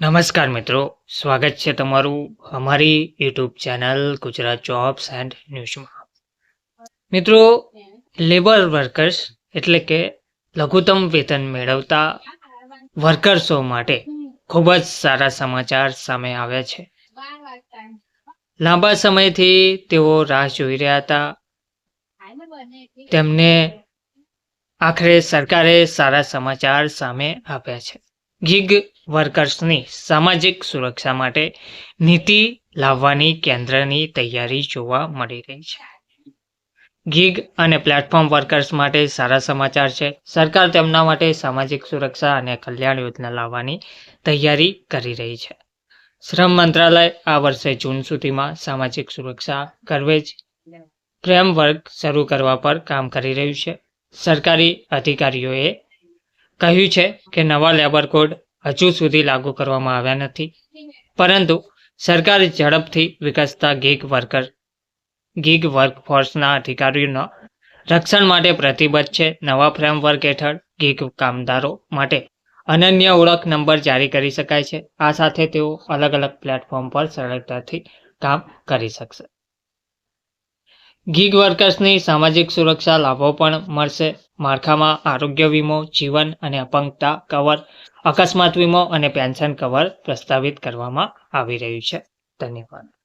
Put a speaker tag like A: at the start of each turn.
A: નમસ્કાર મિત્રો, સ્વાગત છે તમારું અમારી YouTube channel Gujarat jobs and ન્યૂઝમાં મિત્રો લેબર વર્કર્સ એટલે કે લઘુત્તમ વેતન મેળવતા વર્કર્સો માટે ખૂબ જ સારા સમાચાર સામે આવ્યા છે. લાંબા સમયથી તેઓ રાહ જોઈ રહ્યા હતા. તેમને આખરે સરકારે સારા સમાચાર સામે આપ્યા છે. ગીગ વર્કર્સની સામાજિક સુરક્ષા માટે નીતિ લાવવાની કેન્દ્રની તૈયારી જોવા મળી રહી છે. ગીગ અને પ્લેટફોર્મ વર્કર્સ માટે સારા સમાચાર છે. સરકાર તેમના માટે સામાજિક સુરક્ષા અને કલ્યાણ યોજના લાવવાની તૈયારી કરી રહી છે. શ્રમ મંત્રાલય આ વર્ષે જૂન સુધીમાં સામાજિક સુરક્ષા કરવેજ ફ્રેમવર્ક શરૂ કરવા પર કામ કરી રહ્યું છે. સરકારી અધિકારીઓએ કહ્યું છે કે નવા લેબર કોડ હજુ સુધી લાગુ કરવામાં આવ્યા નથી. પરંતુ સરકાર ઝડપથી વિકસતા ગીગ વર્કર ગીગ વર્કફોર્સના અધિકારીઓના રક્ષણ માટે પ્રતિબદ્ધ છે નવા ફ્રેમવર્ક હેઠળ ગીગ કામદારો માટે. અનન્ય ઓળખ નંબર જારી કરી શકાય છે. આ સાથે તેઓ અલગ અલગ પ્લેટફોર્મ પર સરળતાથી કામ કરી શકશે. ગીગ વર્કર્સની સામાજિક સુરક્ષા લાભો પણ મળશે. માળખામાં આરોગ્ય વીમો, જીવન અને અપંગતા કવર, અકસ્માત વીમો અને પેન્શન કવર પ્રસ્તાવિત કરવામાં આવી રહ્યું છે. ધન્યવાદ.